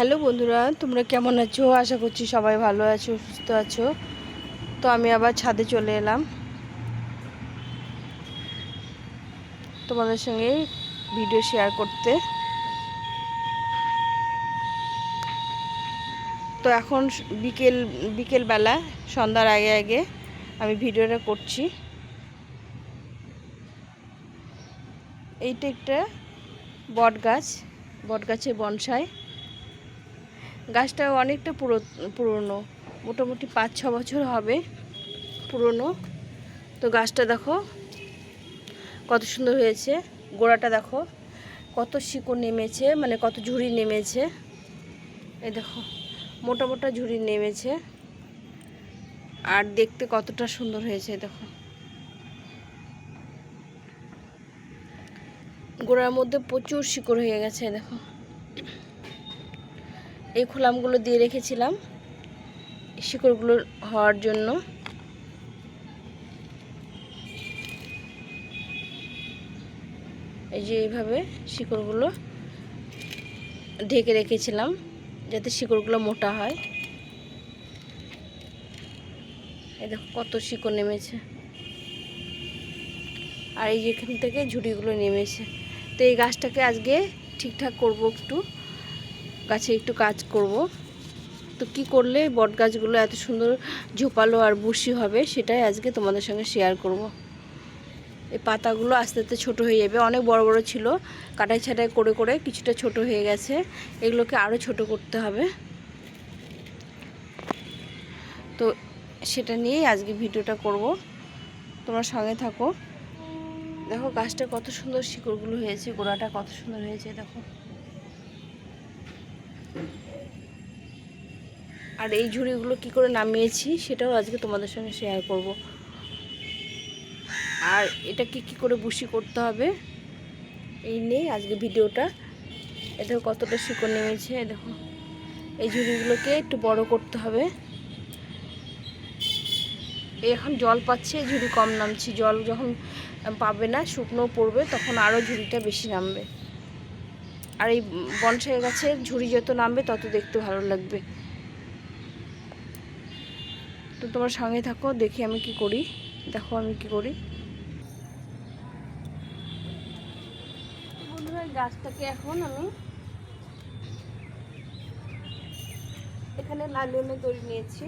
Hello বন্ধুরা, তোমরা কেমন আছো? আশা করছি সবাই ভালো আছো, সুস্থ আছো। তো আমি আবার ছাদে চলে এলাম। তোমাদের সঙ্গে ভিডিও শেয়ার করতে। তো এখন বিকেল, বিকেলবেলা, সন্ধ্যার আগে আগে আমি ভিডিওটা করছি। এইটা একটা বট গাছ বট গাছের বনসাই। গাছটা অনেকটা পুরো, পুরনো, মোটামুটি পাঁচ, ছ বছর হবে পুরনো। তো গাছটা দেখো, কত সুন্দর হয়েছে। গোড়াটা দেখো, কত শিকড় নেমেছে মানে কত ঝুড়ি নেমেছে। এই দেখো, মোটা মোটা ঝুড়ি নেমেছে। আর দেখতে কতটা সুন্দর হয়েছে দেখো। গোড়ার মধ্যে প্রচুর শিকড় হয়ে গেছে দেখো। এই খোলামগুলো দিয়ে রেখেছিলাম শিকড়গুলো হওয়ার জন্য। এই যে এইভাবে শিকড়গুলো ঢেকে রেখেছিলাম যাতে শিকড়গুলো মোটা হয়। এই দেখো কত শিকড় নেমেছে। আর এই যেখান থেকে ঝুড়িগুলো নেমেছে। তো এই গাছটাকে আজকে ঠিকঠাক করব একটু। গাছে একটু কাজ করব। তো কি করলে বট গাছগুলো এত সুন্দর ঝোপালো আর বুশি হবে সেটাই আজকে তোমাদের সঙ্গে শেয়ার করব। এই পাতাগুলো আস্তে আস্তে ছোটো হয়ে যাবে। অনেক বড় বড় ছিল। কাটাই ছাটাই করে করে কিছুটা ছোট হয়ে গেছে। এগুলোকে আরও ছোট করতে হবে। তো সেটা নিয়েই আজকে ভিডিওটা করব। তোমরা সঙ্গে থাকো। দেখো গাছটা কত সুন্দর শিকড়গুলো হয়েছে, গোড়াটা কত সুন্দর হয়েছে, দেখো। আর এই ঝুড়িগুলো কি করে নামিয়েছি সেটাও আজকে তোমাদের সঙ্গে শেয়ার করব। আর এটা কি কি করে বুশি করতে হবে, এই নিয়ে আজকে ভিডিওটা। এটা কতটা শিকড় নেমেছে দেখো। এই ঝুড়িগুলোকে একটু বড় করতে হবে। এখন জল পাচ্ছে ঝুড়ি কম নামছি। জল যখন পাবে না, শুকনো পড়বে, তখন আরও ঝুড়িটা বেশি নামবে। আর এই বনসাই গাছের ঝুড়ি যত নামবে, তত দেখতে ভালো লাগবে। তো তোমার সঙ্গে থাকো, দেখি আমি কি করি। দেখো আমি কি করি। গাছটাকে এখন আমি এখানে লালনের দড়ি নিয়েছি।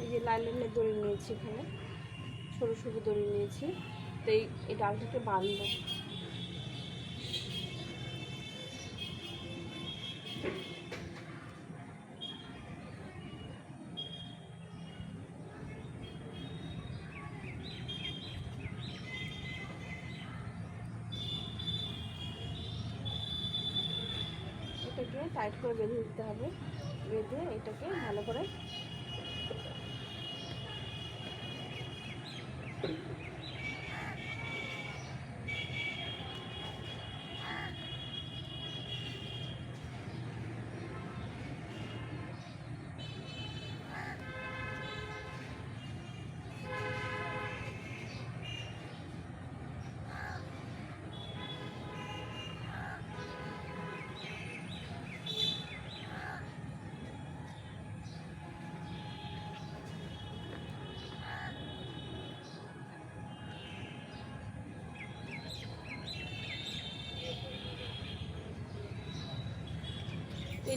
এই যে লালনের দড়ি নিয়েছি এখানে। সরু সরু দড়ি নিয়েছি। তো এই ডালটাকে বাঁধবো। টাইট করে বেঁধে দিতে হবে। বেঁধে এটাকে ভালো করে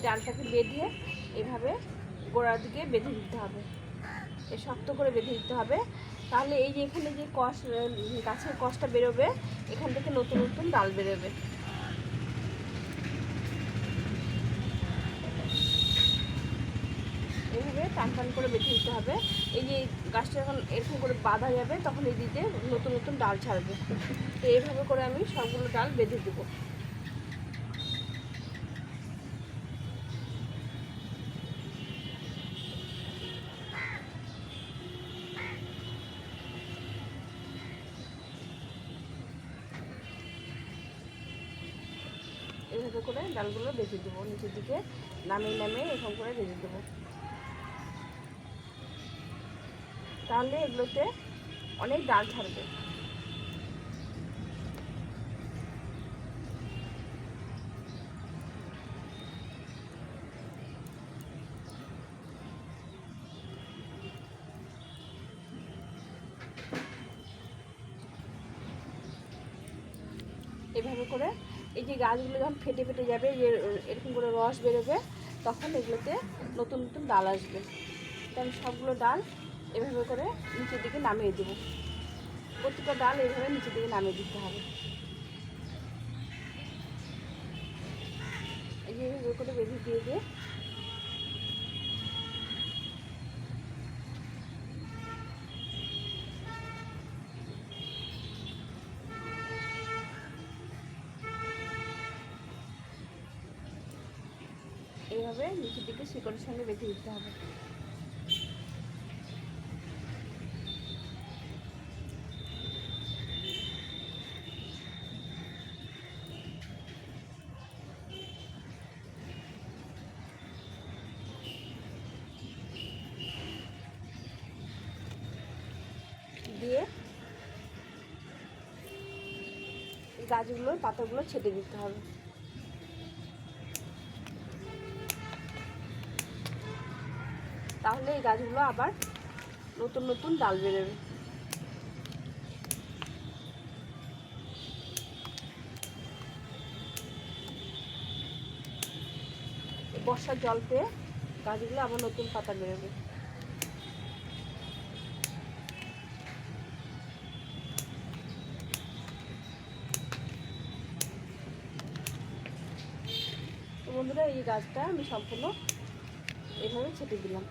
ডালটাকে বেঁধে এভাবে গোড়ার দিকে বেঁধে দিতে হবে। এ শক্ত করে বেঁধে দিতে হবে। তাহলে এই যে এখানে যে কষ গাছের কষটা বেরোবে, এখান থেকে নতুন নতুন ডাল বেরোবে। এইভাবে টান টান করে বেঁধে দিতে হবে। এই যে গাছটা যখন এরকম করে বাঁধা যাবে, তখন এই দিতে নতুন নতুন ডাল ছাড়বে। তো এইভাবে করে আমি সবগুলো ডাল বেঁধে দেবো। ডালগুলো বেঁধে দেবো, নিচের দিকে নামিয়ে নামিয়ে এরকম করে বেঁধে দেবো। তাহলে এগুলোতে অনেক ডাল ছাড়বে। এভাবে করে এই যে গাছগুলো যখন ফেটে ফেটে যাবে, যে এরকম করে রস বেরোবে, তখন এগুলোতে নতুন নতুন ডাল আসবে। তো আমি সবগুলো ডাল এভাবে করে নিচের দিকে নামিয়ে দেবো। প্রতিটা ডাল এইভাবে নিচের দিকে নামিয়ে দিতে হবে। এই যে এভাবে করে বেঁধে দিয়ে দিয়ে এইভাবে নিচের দিকে শিকড়ের সঙ্গে বেঁধে দিতে হবে। দিয়ে গাছগুলোর পাতাগুলো ছেটে দিতে হবে। তাহলে এই গাছগুলো আবার নতুন নতুন ডাল বেরোবে। বর্ষার জল পেয়ে গাছগুলো আবার নতুন পাতা বেরোবে। বন্ধুরা, এই গাছটা আমি সম্পূর্ণ এভাবে ছেটে দিলাম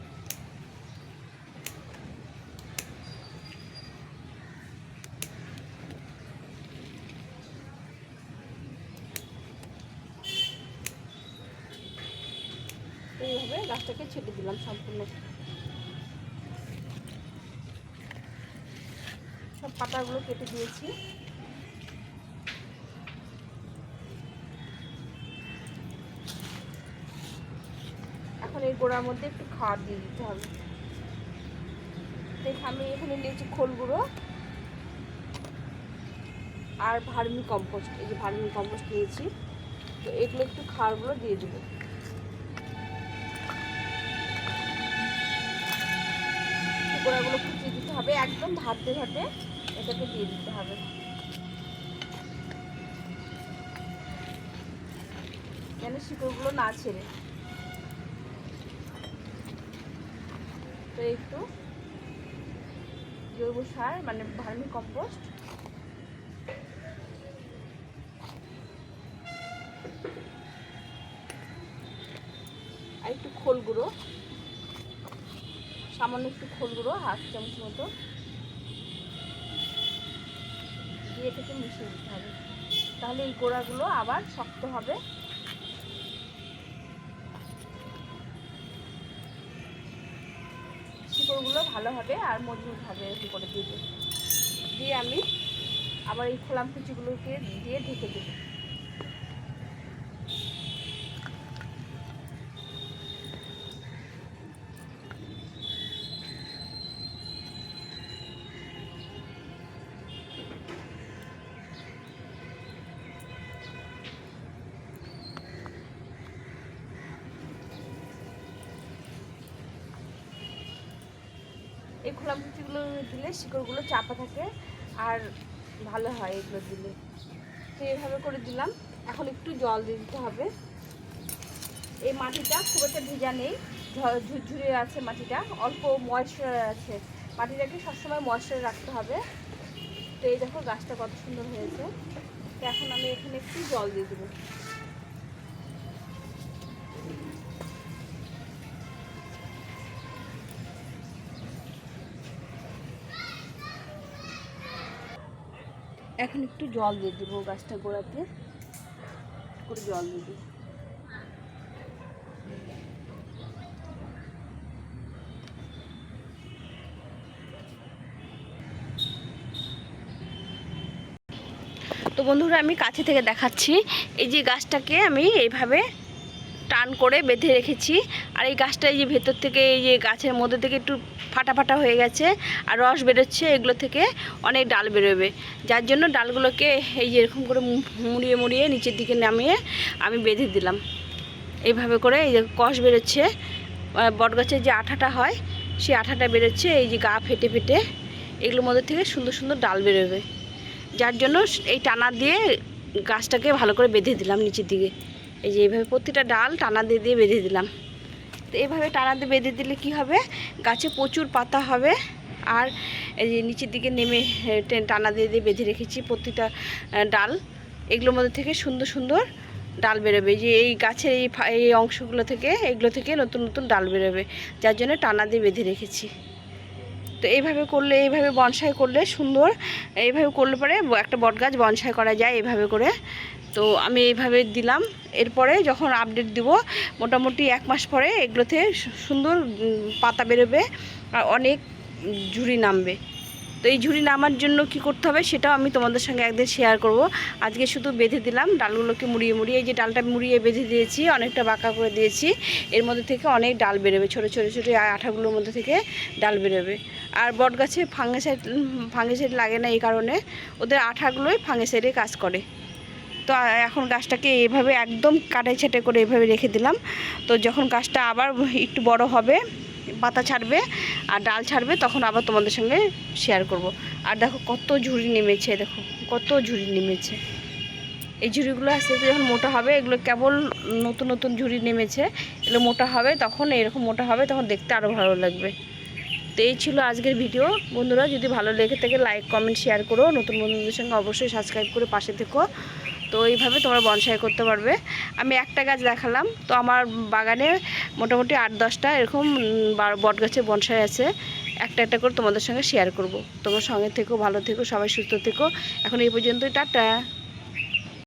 এইভাবে গাছটাকে ছেটে দিলাম সম্পূর্ণ। সব পাতাগুলো কেটে দিয়েছি। এখন এই গোড়ার মধ্যে একটু খাওয়ার দিয়ে দিতে হবে। দেখ, আমি এখানে নিয়েছি খোল গুঁড়ো আর ভার্মি কম্পোস্ট। এই যে ভার্মি কম্পোস্ট নিয়েছি, তো এগুলো একটু খাওয়ারগুলো দিয়ে দেবো। গোড়াগুলো কুচিয়ে দিতে হবে, একদম ধারতে ধারতে এটাকে দিয়ে দিতে হবে। যেন শিকড়গুলো না ছেড়ে। তো একটু জৈব সার মানে ভার্মি কম্পোস্ট খোল গুঁড়ো হাফ চামচ মতো দিয়ে এটাকে মিশিয়ে দিতে হবে। তাহলে এই গোড়াগুলো আবার শক্ত হবে। শিকড়গুলো হবে আর মজবুত হবে এরকম করে দিয়ে দিয়ে আমি আবার এই খোলাম কুচিগুলোকে দিয়ে ঢেকে দেবো। এই খোলা মুচিগুলো দিলে শিকড়গুলো চাপা থাকে আর ভালো হয় এগুলো দিলে। তো এইভাবে করে দিলাম। এখন একটু জল দিয়ে দিতে হবে। এই মাটিটা খুব একটা ভেজা নেই ঝুরঝুরে আছে মাটিটা। অল্প ময়েশ্চার আছে। মাটিটাকে সবসময় ময়েশ্চার রাখতে হবে। তো এই দেখো গাছটা কত সুন্দর হয়েছে। তো এখন আমি এখানে একটু জল দিয়ে দেবো। এখন একটু জল দিয়ে দেবো গাছটা গোড়াতে। করে জল দিয়ে দেবো তো বন্ধুরা আমি কাছে থেকে দেখাচ্ছি, এই যে গাছটাকে আমি এইভাবে টান করে বেঁধে রেখেছি। আর এই গাছটা এই যে ভেতর থেকে এই যে গাছের মধ্যে থেকে একটু ফাটা ফাটা হয়ে গেছে আর রস বেরোচ্ছে এগুলো থেকে অনেক ডাল বেরোবে। যার জন্য ডালগুলোকে এই যে এরকম করে মুড়িয়ে মুড়িয়ে নিচের দিকে নামিয়ে আমি বেঁধে দিলাম। এইভাবে করে এই যে কষ বেরোচ্ছে আহ, বটগাছের যে আঠাটা হয় সেই আঠাটা বেরোচ্ছে এই যে গা ফেটে ফেটে এগুলোর মধ্যে থেকে সুন্দর সুন্দর ডাল বেরোবে। যার জন্য এই টানা দিয়ে গাছটাকে ভালো করে বেঁধে দিলাম নিচের দিকে। এই যে এইভাবে প্রতিটা ডাল টানা দিয়ে দিয়ে বেঁধে দিলাম। তো এইভাবে টানা দিয়ে বেঁধে দিলে কি হবে? গাছে প্রচুর পাতা হবে আর এই যে নিচের দিকে নেমে টানা দিয়ে দিয়ে বেঁধে রেখেছি প্রতিটা ডাল। এগুলোর মধ্যে থেকে সুন্দর সুন্দর ডাল বেরোবে। যে এই গাছের এই এই অংশগুলো থেকে, এগুলো থেকে নতুন নতুন ডাল বেরোবে, যার জন্য টানা দিয়ে বেঁধে রেখেছি। তো এইভাবে করলে, এইভাবে বনসাই করলে সুন্দর। এইভাবে করলে পরে একটা বটগাছ বনসাই করা যায়, এইভাবে করে। তো আমি এইভাবে দিলাম। এরপরে যখন আপডেট দিব, মোটামুটি এক মাস পরে এগুলোতে সুন্দর পাতা বেরোবে আর অনেক ঝুড়ি নামবে। তো এই ঝুড়ি নামার জন্য কি করতে হবে সেটাও আমি তোমাদের সঙ্গে একদিন শেয়ার করব। আজকে শুধু বেঁধে দিলাম, ডালগুলোকে মুড়িয়ে মুড়িয়ে এই যে ডালটা মুড়িয়ে বেঁধে দিয়েছি, অনেকটা বাঁকা করে দিয়েছি। এর মধ্যে থেকে অনেক ডাল বেরোবে, ছোটো ছোটো ছোটো আঠাগুলোর মধ্যে থেকে ডাল বেরোবে। আর বট গাছে ফাঙ্গিসাইড ফাঙ্গিসাইড লাগে না এই কারণে, ওদের আঠাগুলোই ফাঙ্গিসাইডে কাজ করে। তো এখন গাছটাকে এভাবে একদম কাটাই ছাটে করে এভাবে রেখে দিলাম। তো যখন গাছটা আবার একটু বড় হবে, পাতা ছাড়বে আর ডাল ছাড়বে, তখন আবার তোমাদের সঙ্গে শেয়ার করব। আর দেখো কত ঝুড়ি নেমেছে, দেখো কত ঝুড়ি নেমেছে। এই ঝুড়িগুলো আস্তে আস্তে যখন মোটা হবে, এগুলো কেবল নতুন নতুন ঝুড়ি নেমেছে, এগুলো মোটা হবে, তখন এরকম মোটা হবে, তখন দেখতে আরও ভালো লাগবে। তো এই ছিল আজকের ভিডিও। বন্ধুরা, যদি ভালো লেগে থাকে লাইক কমেন্ট শেয়ার করো। নতুন বন্ধুদের সঙ্গে অবশ্যই সাবস্ক্রাইব করে পাশে থেকো। তো এইভাবে তোমরা বনসাই করতে পারবে। আমি একটা গাছ দেখালাম, তো আমার বাগানে মোটামুটি আট দশটা এরকম বট গাছে বনসাই আছে। একটা একটা করে তোমাদের সঙ্গে শেয়ার করব। তোমার সঙ্গে থেকো, ভালো থেকো, সবাই সুস্থ থেকো। এখন এই পর্যন্তই, টাটা!